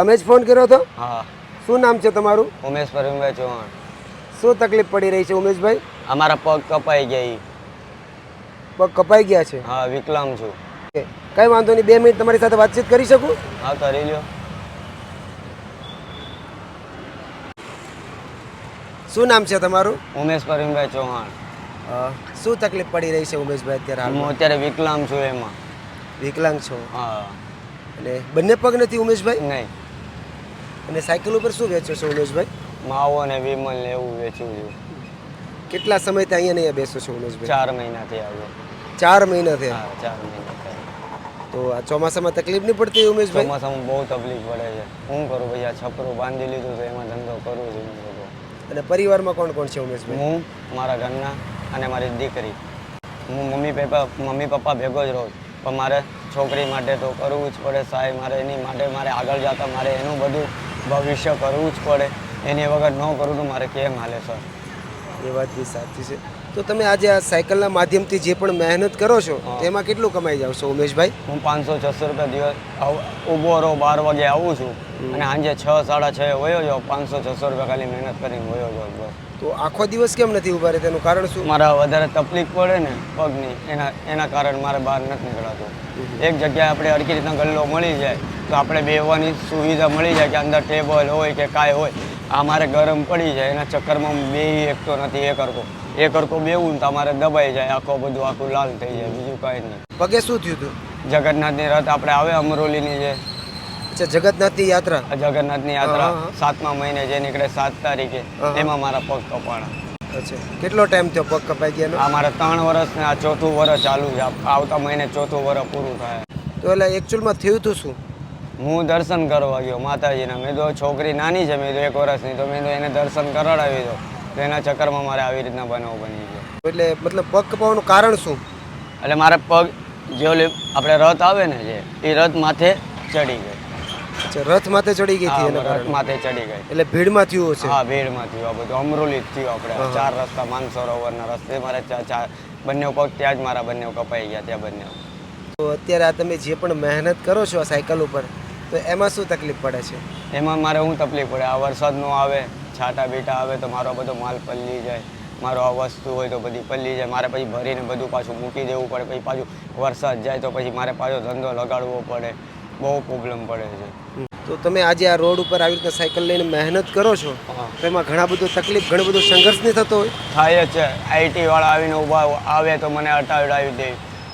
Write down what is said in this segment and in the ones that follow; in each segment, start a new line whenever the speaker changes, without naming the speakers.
તમે જ ફોન કર્યો હતો?
હા.
શું નામ છે તમારું?
ઉમેશ પરવીનભાઈ ચૌહાણ.
શું તકલીફ પડી રહી છે ઉમેશભાઈ?
અમારા પગ કપાઈ ગયા.
પગ કપાઈ ગયા છે?
હા વિકલાંગ છું.
કઈ વાંધો નહીં બે મિનિટ તમારી સાથે વાતચીત કરી શકું?
હા કરી લ્યો.
શું નામ છે તમારું?
ઉમેશ પરવીનભાઈ ચૌહાણ.
શું તકલીફ પડી રહી છે ઉમેશભાઈ અત્યારે
હું અત્યારે વિકલાંગ છું એમાં.
વિકલાંગ છો?
હા.
એટલે બંને પગ નથી ઉમેશભાઈ?
નહીં.
અને સાયકલ ઉપર શું વેચો છો ઉમેશભાઈ?
માવો અને વિમલ ને એવું વેચ્યું છે.
કેટલા સમયથી અહીંયા નહીં બેસો છો ઉમેશભાઈ?
ચાર મહિનાથી આવ્યો.
ચાર મહિના થયા
હા ચાર મહિના
તો આ ચોમાસામાં તકલીફ નહીં પડતી ઉમેશભાઈ?
ચોમાસામાં બહુ તકલીફ પડે છે. હું કરું ભાઈ આ છપરું બાંધી લીધું છે એમાં ધંધો કરું છું
અને પરિવારમાં કોણ કોણ છે ઉમેશભાઈ?
હું મારા ઘરના અને મારી દીકરી. હું મમ્મી પપ્પા મમ્મી પપ્પા ભેગો જ રહું પણ મારે છોકરી માટે તો કરવું જ પડે સાહેબ મારે એની માટે મારે આગળ જતા મારે એનું બધું ભવિષ્ય કરવું જ પડે. એની વગર ન કરું તો મારે કેમ હાલે સર?
એ વાત બી સાચી છે. તો તમે આજે આ સાયકલના માધ્યમથી જે પણ મહેનત કરો છો તેમાં કેટલું કમાઈ જાવ છો ઉમેશભાઈ?
હું પાંચસો છસો રૂપિયા દિવસ આવ- ઊભો રહો બાર વાગે આવું છું. અને સાંજે છ સાડા છ વયો જાઉં પાંચસો છસો રૂપિયા ખાલી મહેનત કરીને વયો જાઉં બસ.
તો આખો દિવસ કેમ નથી ઊભા રહે તેનું કારણ શું?
મારા વધારે તકલીફ પડે ને પગની એના એના કારણે મારે બહાર નથી નીકળાતું. એક જગ્યાએ આપણે હરખી રીતના ગલ્લો મળી જાય તો આપણે બેવાની સુવિધા મળી જાય કે અંદર ટેબલ હોય કે કાંઈ હોય. આ મારે ગરમ પડી જાય એના ચક્કરમાં બે એકતો નથી એ કરકો એ કરકો બેવું ને તો અમારે દબાઈ જાય આખો બધું આખું લાલ થઈ જાય બીજું કાંઈ નહીં.
પગે શું થયું હતું?
જગન્નાથની રથ આપણે આવે અમરોલીની જે.
અચ્છા જગન્નાથની યાત્રા.
જગન્નાથની યાત્રા. સાતમા મહિને જે નીકળે સાત તારીખે એમાં મારા પગ કપાણા.
કેટલો ટાઈમ થયો પગ કપાઈ ગયા
આ મારા ત્રણ વર્ષ ને આ ચોથું વર્ષ ચાલુ છે આવતા મહિને ચોથું વર્ષ પૂરું થાય.
તો એટલે એકચ્યુઅલમાં થયું હતું શું?
હું દર્શન કરવા ગયો માતાજીના. મેં તો છોકરી નાની છે મેં તો એક વર્ષની તો મેં તો એને દર્શન કરાડાવી દો. તો એના ચક્કરમાં મારે આવી રીતના બનાવ બની ગયો.
એટલે મતલબ પગ કપાવાનું કારણ શું?
એટલે મારે પગ જે ઓલી આપણે રથ આવે ને જે એ રથ માથે ચડી ગઈ.
રથ માથે ચડી ગઈ હતી
રથ માથે ચડી ગઈ.
એટલે ભીડમાં થયું હશે?
હા ભીડમાં થયું આ બધું અમરોલી થયું આપણે. ચાર રસ્તા માનસરોવરના રસ્તે મારે ચાર બંને પગ ત્યાં જ મારા બંને કપાઈ ગયા ત્યાં બંને.
તો અત્યારે આ તમે જે પણ મહેનત કરો છો આ સાયકલ ઉપર તો એમાં શું તકલીફ પડે છે?
એમાં મારે શું તકલીફ પડે? આ વરસાદ ન આવે છાટા બેટા આવે તો મારો બધો માલ પલ્લી જાય. મારો આ વસ્તુ હોય તો બધી પલ્લી જાય. મારે પછી ભરીને બધું પાછું મૂકી દેવું પડે. પછી પાછું વરસાદ જાય તો પછી મારે પાછો ધંધો લગાડવો પડે. બહુ પ્રોબ્લેમ પડે છે.
તો તમે આજે આ રોડ ઉપર આવી રીતે સાયકલ લઈને મહેનત કરો છો? તો એમાં ઘણા બધું તકલીફ ઘણું બધું સંઘર્ષ નહીં થતો હોય?
થાય જ છે. આઈટી વાળા આવીને ઊભા આવે તો મને અટાવડાવી દે.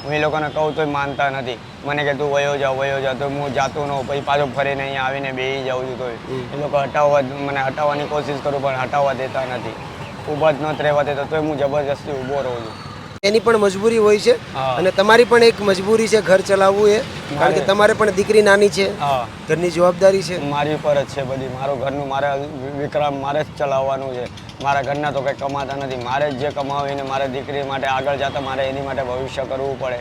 હું એ લોકોને કહું તોય માનતા નથી. મને કે તું વયો જા વયો જા તો હું જાતો ન. પછી પાછો ફરીને અહીંયા આવીને બેસી જાઉં છું તોય. એ લોકો હટાવવા મને હટાવવાની કોશિશ કરું પણ હટાવવા દેતા નથી. ઊભા જ નથી રહેવા દેતા તોય હું જબરજસ્તી ઊભો રહું છું.
એની પણ મજબૂરી હોય છે અને તમારી પણ એક મજબૂરી છે ઘર ચલાવવું એ. કારણ કે તમારે પણ દીકરી નાની છે. ઘરની જવાબદારી છે.
મારી ઉપર જ છે બધી. મારું ઘરનું મારે વિક્રમ મારે જ ચલાવવાનું છે. મારા ઘરના તો કંઈ કમાતા નથી. મારે જ જે કમાવીને મારે દીકરી માટે આગળ જતા મારે એની માટે ભવિષ્ય કરવું પડે.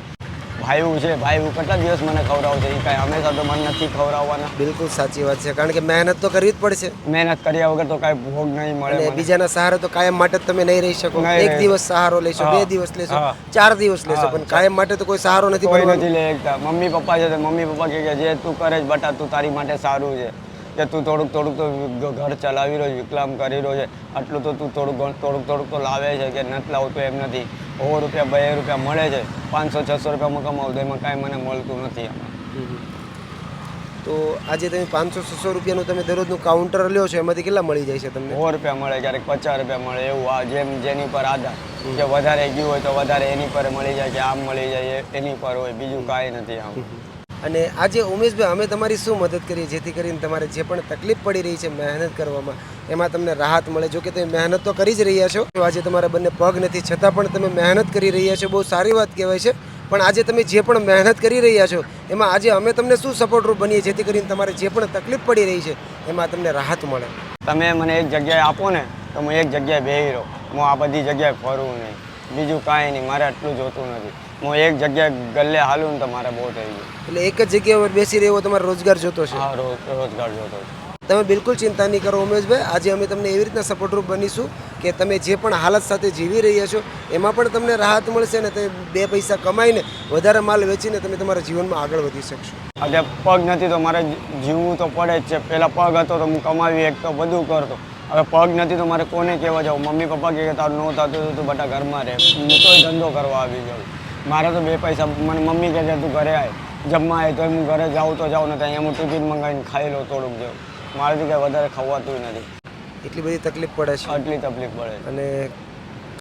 ભાઈઓ છે ભાઈઓ કેટલા દિવસ મને ખવડાવશે એ કાંઈ હંમેશા તો મને નથી ખવડાવવાના.
બિલકુલ સાચી વાત છે કારણ કે મહેનત તો કરવી જ પડશે.
મહેનત કર્યા વગર તો કાંઈ ભોગ નહીં મળે.
બીજાના સહારે તો કાયમ માટે તમે નહીં રહી શકો. એક દિવસ સહારો લેશો બે દિવસ લેશો ચાર દિવસ લેશો પણ કાયમ માટે તો કોઈ સહારો નથી
કોઈ નથી લે એકતા મમ્મી પપ્પા છે મમ્મી પપ્પા કહે કે જે તું કરે જ બટા તું તારી માટે સારું છે. કે તું થોડુંક થોડુંક તો ઘર ચલાવી રહ્યો છે વિકલામ કરી રહ્યો છે. આટલું તો તું થોડુંક થોડુંક થોડુંક તો લાવે છે કે નથી લાવતું એમ નથી. સો રૂપિયા બે રૂપિયા મળે છે. પાંચસો છસો રૂપિયામાં કમાવું તો એમાં કાંઈ મને મળતું નથી
તો આજે તમે પાંચસો છસો રૂપિયાનું તમે દરરોજનું કાઉન્ટર લ્યો છો એમાંથી કેટલા મળી જાય છે તમને?
સો રૂપિયા મળે ક્યારેક પચાસ રૂપિયા મળે એવું આ જેમ જેની પર આધાર. કે વધારે ગયું હોય તો વધારે એની પર મળી જાય કે આમ મળી જાય એની પર હોય બીજું કાંઈ નથી આમ.
અને આજે ઉમેશભાઈ, અમે તમારી શું મદદ કરીએ? જેથી કરીને તમારે જે પણ તકલીફ પડી રહી છે મહેનત કરવામાં, એમાં તમને રાહત મળે. જો કે તમે મહેનત તો કરી જ રહ્યા છો. આજે તમારા બંને પગ નથી, છતાં પણ તમે મહેનત કરી રહ્યા છો. બહુ સારી વાત કહેવાય છે. પણ આજે તમે જે પણ મહેનત કરી રહ્યા છો, એમાં આજે અમે તમને શું સપોર્ટરૂપ બનીએ? જેથી કરીને તમારે જે પણ તકલીફ પડી રહી છે, એમાં તમને રાહત મળે.
તમે મને એક જગ્યાએ આપો ને, તો હું એક જગ્યાએ બેહી રહો. હું આ બધી જગ્યાએ ફરું નહીં. બીજું કાંઈ નહીં. મારે આટલું જોતું નથી. હું એક જગ્યાએ ગલ્લે હાલું ને તમારે બહુ થઈ ગયું.
એટલે એક જ જગ્યા પર બેસી રહેવો તમારે રોજગાર જોતો છે?
હા રોજ રોજગાર જોતો છે.
તમે બિલકુલ ચિંતા નહીં કરો ઉમેશભાઈ. આજે અમે તમને એવી રીતના સપોર્ટરૂપ બનીશું કે તમે જે પણ હાલત સાથે જીવી રહ્યા છો એમાં પણ તમને રાહત મળશે અને તમે બે પૈસા કમાઈને વધારે માલ વેચીને તમે તમારા જીવનમાં આગળ વધી શકશો.
આજે પગ નથી તો મારે જીવવું તો પડે જ છે. પહેલાં પગ હતો તો હું કમાવી એક તો બધું કરતો. હવે પગ નથી તો મારે કોને કહેવા જાઉં? મમ્મી પપ્પા કહે કે તારું ન થતું તું બટા ઘરમાં રહે. હું તો ધંધો કરવા આવી જાઉં. મારે તો બે પૈસા મને મમ્મી કહે તું ઘરે આય. જમવા આવે તો હું ઘરે જાઉં તો જાઉં ને ત્યાં હું ટિફિન મંગાવીને ખાઈ લઉં થોડુંક જેવું. મારાથી કંઈ વધારે ખવાતું નથી.
એટલી બધી તકલીફ પડે છે?
આટલી તકલીફ પડે
અને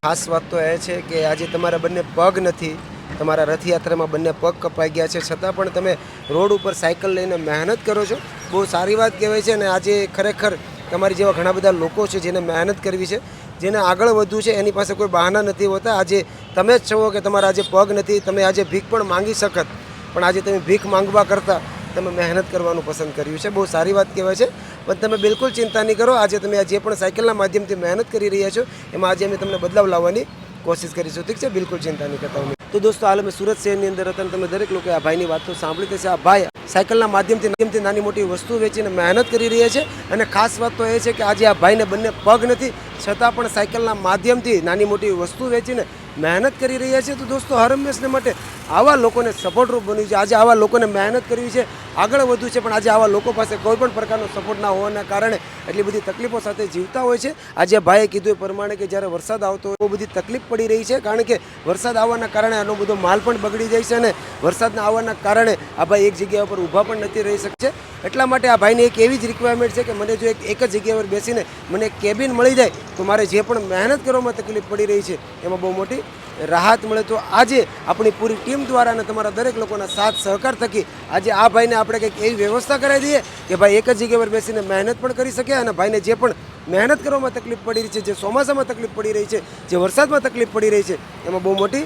ખાસ વાત તો એ છે કે આજે તમારા બંને પગ નથી તમારા રથયાત્રામાં બંને પગ કપાઈ ગયા છે. છતાં પણ તમે રોડ ઉપર સાયકલ લઈને મહેનત કરો છો. બહુ સારી વાત કહેવાય છે અને આજે ખરેખર તમારી જેવા ઘણા બધા લોકો છે જેને મહેનત કરવી છે. જેને આગળ વધવું છે, એની પાસે કોઈ બહાના નથી હોતા. આજે તમે જ છો કે તમારા આજે પગ નથી, તમે આજે ભીખ પણ માંગી શકત. પણ આજે તમે ભીખ માંગવા કરતાં તમે મહેનત કરવાનું પસંદ કર્યું છે. બહુ સારી વાત કહેવાય છે. પણ તમે બિલકુલ ચિંતા નહીં કરો. આજે તમે જે પણ સાયકલના માધ્યમથી મહેનત કરી રહ્યા છો, એમાં આજે અમે તમને બદલાવ લાવવાની કોશિશ કરીશું. ઠીક છે? બિલકુલ ચિંતા નહીં કરતા અમે. તો દોસ્તો, હાલ અમે સુરત શહેરની અંદર હતા તમે દરેક લોકોએ આ ભાઈની વાત તો સાંભળી હશે આ ભાઈ સાયકલના માધ્યમથી માધ્યમથી નાની મોટી વસ્તુ વેચીને મહેનત કરી રહ્યા છે. અને ખાસ વાત તો એ છે કે આજે આ ભાઈને બંને પગ નથી, છતાં પણ સાયકલના માધ્યમથી નાની મોટી વસ્તુ વેચીને મહેનત કરી રહ્યા છે. તો દોસ્તો હર હંમેશને માટે આવા લોકોને સપોર્ટરૂપ બન્યું છે. આજે આવા લોકોને મહેનત કરવી છે. આગળ વધવું છે, પણ આજે આવા લોકો પાસે કોઈ પણ પ્રકારનો સપોર્ટ ના હોવાના કારણે એટલી બધી તકલીફો સાથે જીવતા હોય છે. આજે ભાઈએ કીધું એ પ્રમાણે કે જ્યારે વરસાદ આવતો હોય બધી તકલીફ પડી રહી છે, કારણ કે વરસાદ આવવાના કારણે આનો બધો માલ પણ બગડી જાય છે અને વરસાદના આવવાના કારણે આ ભાઈ એક જગ્યા ઉપર ઊભા પણ નથી રહી શકશે એટલા માટે આ ભાઈને એક એવી જ રિક્વાયરમેન્ટ છે કે મને જો એક એક જ જગ્યા પર બેસીને મને કેબિન મળી જાય, તો મારે જે પણ મહેનત કરવામાં તકલીફ પડી રહી છે, એમાં બહુ મોટી રાહત મળે તો આજે આપણી પૂરી ટીમ દ્વારા અને તમારા દરેક લોકોના સાથ સહકાર થકી આજે આ ભાઈને આપણે કંઈક એવી વ્યવસ્થા કરાવી દઈએ કે ભાઈ એક જ જગ્યા પર બેસીને મહેનત પણ કરી શકે અને ભાઈને જે પણ મહેનત કરવામાં તકલીફ પડી રહી છે, જે ચોમાસામાં તકલીફ પડી રહી છે, જે વરસાદમાં તકલીફ પડી રહી છે, એમાં બહુ મોટી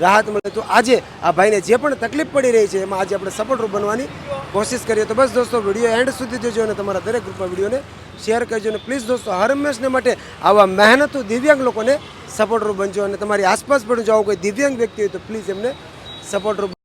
રાહત મળે. તો આજે આ ભાઈને જે પણ તકલીફ પડી રહી છે, એમાં આજે આપણે સપોર્ટરૂપ બનવાની કોશિશ કરીએ. તો બસ દોસ્તો, વીડિયો એન્ડ સુધી જોજો અને તમારા દરેક ગ્રુપમાં વિડીયોને શેર કરજો. અને પ્લીઝ દોસ્તો, હર હંમેશને માટે આવા મહેનતુ દિવ્યાંગ લોકોને સપોર્ટરૂપ બનજો અને તમારી આસપાસ પણ જો આવું કોઈ દિવ્યાંગ વ્યક્તિ હોય તો પ્લીઝ એમને સપોર્ટરૂપ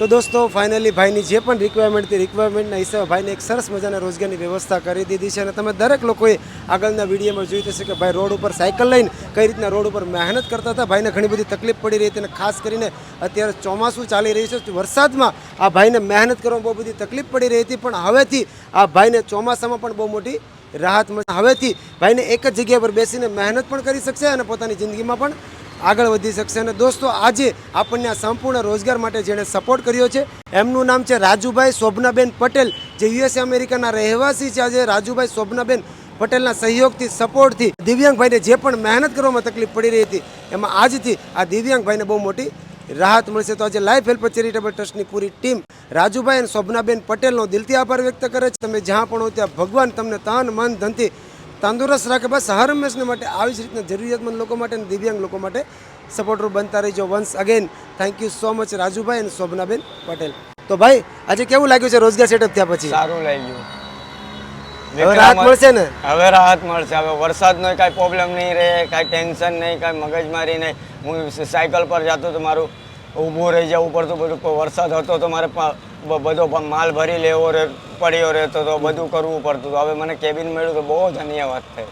તો દોસ્તો ફાઇનલી ભાઈની જે પણ રિક્વાયરમેન્ટ હતી રિક્વાયરમેન્ટના હિસાબે ભાઈને એક સરસ મજાના રોજગારની વ્યવસ્થા કરી દીધી છે અને તમે દરેક લોકોએ આગળના વિડીયોમાં જોઈ થશે કે ભાઈ રોડ ઉપર સાયકલ લઈને કઈ રીતના રોડ ઉપર મહેનત કરતા હતા. ભાઈને ઘણી બધી તકલીફ પડી રહી હતી અને ખાસ કરીને અત્યારે ચોમાસું ચાલી રહ્યું છે. વરસાદમાં આ ભાઈને મહેનત કરવામાં બહુ બધી તકલીફ પડી રહી હતી, પણ હવેથી આ ભાઈને ચોમાસામાં પણ બહુ મોટી રાહત મળશે હવેથી ભાઈને એક જ જગ્યા પર બેસીને મહેનત પણ કરી શકશે અને પોતાની જિંદગીમાં પણ આગળ વધી શકશે અને દોસ્તો, આજે આપણને આ સંપૂર્ણ રોજગાર માટે જેણે સપોર્ટ કર્યો છે, એમનું નામ છે રાજુભાઈ શોભનાબેન પટેલ, જે યુએસએ અમેરિકાના રહેવાસી છે આજે. રાજુભાઈ શોભનાબેન પટેલના સહયોગથી સપોર્ટથી દિવ્યાંગભાઈને જે પણ મહેનત કરવામાં તકલીફ પડી રહી હતી, એમાં આજથી આ દિવ્યાંગભાઈને બહુ મોટી રાહત મળશે. તો આજે લાઈફ હેલ્પર ચેરિટેબલ ટ્રસ્ટની પૂરી ટીમ રાજુભાઈ અને શોભનાબેન પટેલનો દિલથી આભાર વ્યક્ત કરે છે. તમે જ્યાં પણ હો, ત્યાં ભગવાન તમને તન, મન, ધનથી તંદુરસ્ત રાખે બસ હર હંમેશને માટે આવી જ રીતના જરૂરિયાતમંદ લોકો માટે અને દિવ્યાંગ લોકો માટે સપોર્ટરૂપ બનતા રહીજો. Once again thank you so much Rajubhai અને શોભનાબેન પટેલ. તો ભાઈ આજે કેવું લાગ્યું છે? રોજગાર સેટઅપ થયા પછી?
સારું લાગ્યું.
હવે રાહત મળશે ને?
હવે રાહત મળશે. હવે વરસાદનો કાંઈ પ્રોબ્લેમ નહીં રહે કાંઈ ટેન્શન નહીં કાંઈ મગજમારી નહીં. હું સાયકલ પર જતો તો મારું ઊભું રહી જવું પડતું બધું. વરસાદ હતો તો મારે બધો માલ ભરી લેવો પડ્યો રહેતો હતો બધું કરવું પડતું હતું. હવે મને કેબિન મળ્યું તો બહુ ધન્યવાદ થાય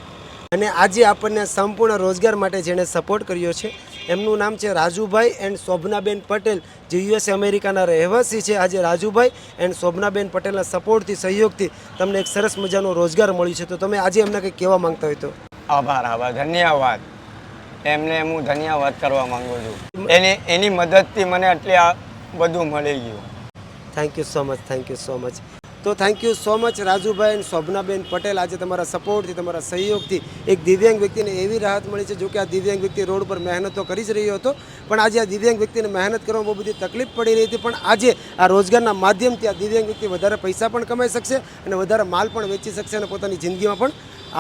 અને આજે આપણને સંપૂર્ણ રોજગાર માટે જેણે સપોર્ટ કર્યો છે એમનું નામ છે રાજુભાઈ એન્ડ શોભનાબેન પટેલ જે યુએસ અમેરિકાના રહેવાસી છે. આજે રાજુભાઈ એન્ડ શોભનાબેન પટેલના સપોર્ટથી સહયોગથી તમને એક સરસ મજાનો રોજગાર મળ્યું છે. તો તમે આજે એમને કંઈક કહેવા માંગતા હોય તો?
આભાર આભાર. ધન્યવાદ. એમને હું ધન્યવાદ કરવા માંગુ છું. એની એની મદદથી મને આટલી આ બધું મળી ગયું.
Thank you so much thank you so much તો thank you so much Rajubhai અને શોભનાબેન પટેલ. આજે તમારા સપોર્ટથી તમારા સહયોગથી એક દિવ્યાંગ વ્યક્તિને એવી રાહત મળી છે, જો કે આ દિવ્યાંગ વ્યક્તિ રોડ પર મહેનત તો કરી જ રહ્યો હતો. પણ આજે આ દિવ્યાંગ વ્યક્તિને મહેનત કરવામાં બહુ બધી તકલીફ પડી રહી હતી. પણ આજે આ રોજગારના માધ્યમથી આ દિવ્યાંગ વ્યક્તિ વધારે પૈસા પણ કમાઈ શકશે અને વધારે માલ પણ વેચી શકશે અને પોતાની જિંદગીમાં પણ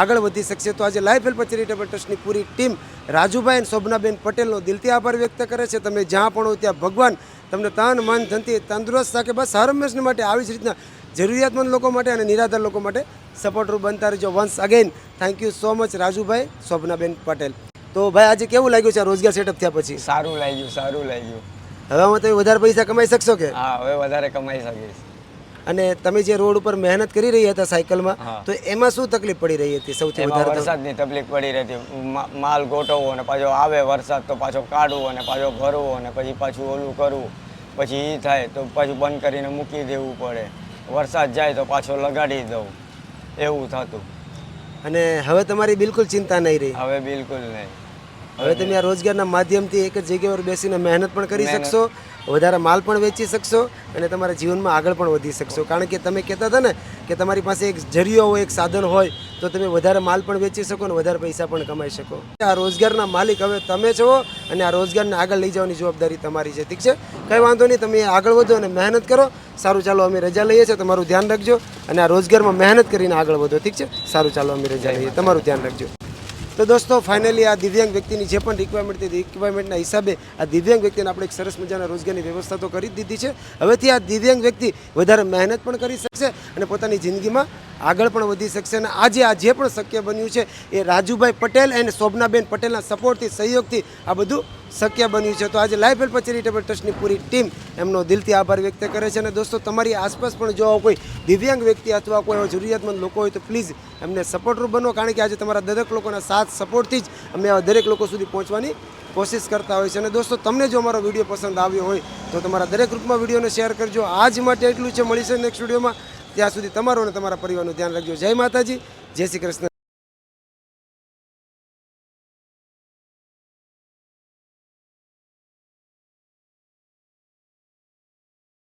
આગળ વધી શકશે. તો આજે લાઈફ હેલ્પ ચેરિટેબલ ટ્રસ્ટની પૂરી ટીમ રાજુભાઈ અને શોભનાબેન પટેલનો દિલથી આભાર વ્યક્ત કરે છે. તમે જ્યાં પણ હો, ત્યાં ભગવાન તમને તન, મન, ધનથી તંદુરસ્ત રાખે. બસ હર હંમેશને માટે આવી જ રીતના જરૂરિયાતમંદ લોકો માટે અને નિરાધાર લોકો માટે સપોર્ટરૂપ બનતા રહેજો. Once again thank you so much Rajubhai Shobhanaben Patel. તો ભાઈ આજે કેવું લાગ્યું છે રોજગાર સેટઅપ થયા પછી?
સારું લાગ્યું સારું લાગ્યું.
હવે આમાં તમે વધારે પૈસા કમાઈ શકશો કે?
હા હવે વધારે કમાઈ શકીશ.
અને તમે જે રોડ ઉપર મહેનત કરી રહ્યા હતા સાયકલમાં તો એમાં શું તકલીફ પડી રહી હતી સૌથી વધારે
વરસાદની તકલીફ પડી રહી મા- માલ ગોઠવવો અને પાછો આવે વરસાદ તો પાછો કાઢવો અને પાછો ભરવો અને પછી પાછું ઓલું કરવું. પછી એ થાય તો પાછું બંધ કરીને મૂકી દેવું પડે. વરસાદ જાય તો પાછો લગાડી દઉં. એવું થતું.
અને હવે તમારી બિલકુલ ચિંતા નહીં રહી.
હવે બિલકુલ નહીં.
હવે તમે આ રોજગારના માધ્યમથી એક જ જગ્યા પર બેસીને મહેનત પણ કરી શકશો. વધારે માલ પણ વેચી શકશો અને તમારા જીવનમાં આગળ પણ વધી શકશો. કારણ કે તમે કહેતા હતા ને કે તમારી પાસે એક જરિયો હોય, એક સાધન હોય, તો તમે વધારે માલ પણ વેચી શકો અને વધારે પૈસા પણ કમાઈ શકો. આ રોજગારના માલિક હવે તમે છો અને આ રોજગારને આગળ લઈ જવાની જવાબદારી તમારી છે. ઠીક છે? કંઈ વાંધો નહીં, તમે આગળ વધો અને મહેનત કરો. સારું, ચાલો અમે રજા લઈએ છીએ, તમારું ધ્યાન રાખજો અને આ રોજગારમાં મહેનત કરીને આગળ વધો. ઠીક છે? સારું, ચાલો અમે રજા લઈએ. તમારું ધ્યાન રાખજો. તો દોસ્તો ફાઇનલી આ દિવ્યાંગ વ્યક્તિની જે પણ રિક્વાયરમેન્ટ હતી રિક્વાયરમેન્ટના હિસાબે આ દિવ્યાંગ વ્યક્તિને આપણે એક સરસ મજાના રોજગારની વ્યવસ્થા તો કરી દીધી છે. હવેથી આ દિવ્યાંગ વ્યક્તિ વધારે મહેનત પણ કરી શકશે અને પોતાની જિંદગીમાં આગળ પણ વધી શકશે. અને આજે આ જે પણ શક્ય બન્યું છે, એ રાજુભાઈ પટેલ અને શોભનાબેન પટેલના સપોર્ટથી સહયોગથી આ બધું શક્ય બન્યું છે. તો આજે લાઈફ હેલ્પ ચેરિટેબલ ટ્રસ્ટની પૂરી ટીમ એમનો દિલથી આભાર વ્યક્ત કરે છે. અને દોસ્તો, તમારી આસપાસ પણ જો કોઈ દિવ્યાંગ વ્યક્તિ અથવા કોઈ જરૂરિયાતમંદ લોકો હોય તો પ્લીઝ એમને સપોર્ટરૂપ બનો. કારણ કે આજે તમારા દરેક લોકોના સાથ સપોર્ટથી જ અમે આવા દરેક લોકો સુધી પહોંચવાની કોશિશ કરતા હોય છે અને દોસ્તો, તમને જો અમારો વીડિયો પસંદ આવ્યો હોય તો તમારા દરેક ગ્રુપમાં વિડીયોને શેર કરજો. આજ માટે એટલું છે. મળીશું નેક્સ્ટ વિડીયોમાં. ત્યાં સુધી તમારું અને તમારા પરિવારનું ધ્યાન રાખજો. જય માતાજી. જય શ્રી કૃષ્ણ.